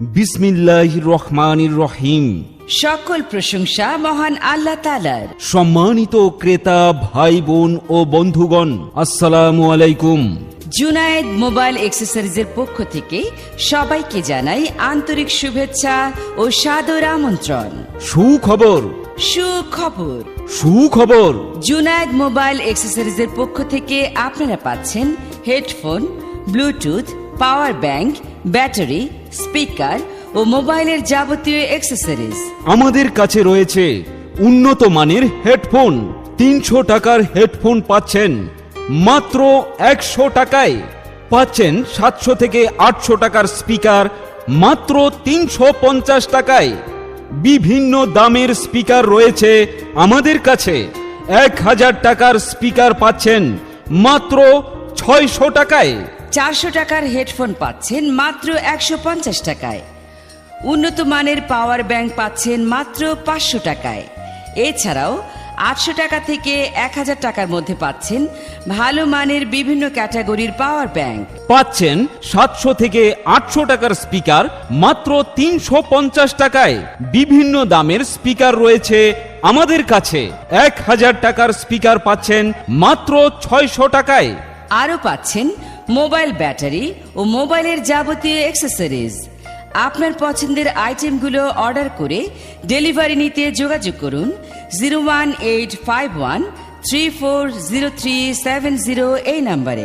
বিসমিল্লাহ রহমানির রহিম। সকল প্রশংসা মহান আল্লাহ তালার সম্মানিত ক্রেতা ভাই বোন ও বন্ধুগণ আসসালামু আলাইকুম। জুনায়েদ মোবাইল এক্সেসরিজের পক্ষ থেকে সবাইকে জানাই আন্তরিক শুভেচ্ছা ও সাদর আমন্ত্রণ। সুখবর। সুখবর। সুখবর। জুনায়েদ মোবাইল এক্সেসরিজের পক্ষ থেকে আপনারা পাচ্ছেন headphone bluetooth power bank battery speaker ও মোবাইলের যাবতীয় এক্সেসরিজ আমাদের কাছে রয়েছে উন্নত মানের হেডফোন। তিনশো টাকার হেডফোন পাচ্ছেন। মাত্র একশো টাকায় পাচ্ছেন সাতশো থেকে আটশো টাকার স্পিকার। মাত্র তিনশো পঞ্চাশ টাকায় বিভিন্ন দামের স্পিকার রয়েছে আমাদের কাছে। এক হাজার টাকার স্পিকার পাচ্ছেন। মাত্র ছয়শো টাকায় চারশো টাকার হেডফোন পাচ্ছেন মাত্র একশো পঞ্চাশ টাকায়। উন্নত মানের পাওয়ার ব্যাংক পাচ্ছেন মাত্র পাঁচশো টাকায়। এছাড়াও আটশো টাকা থেকে এক হাজার টাকার মধ্যে পাচ্ছেন ভালো মানের বিভিন্ন ক্যাটাগরির পাওয়ার ব্যাংক। পাচ্ছেন সাতশো থেকে আটশো টাকার স্পিকার মাত্র তিনশো পঞ্চাশ টাকায়। বিভিন্ন দামের স্পিকার রয়েছে আমাদের কাছে। এক হাজার টাকার স্পিকার পাচ্ছেন মাত্র ছয়শো টাকায়। আরও পাচ্ছেন মোবাইল ব্যাটারি ও মোবাইলের যাবতীয় অ্যাক্সেসরিজ আপনার পছন্দের আইটেমগুলো অর্ডার করে ডেলিভারি নিতে যোগাযোগ করুন zero one eight five one three four zero three seven zero এই নাম্বারে।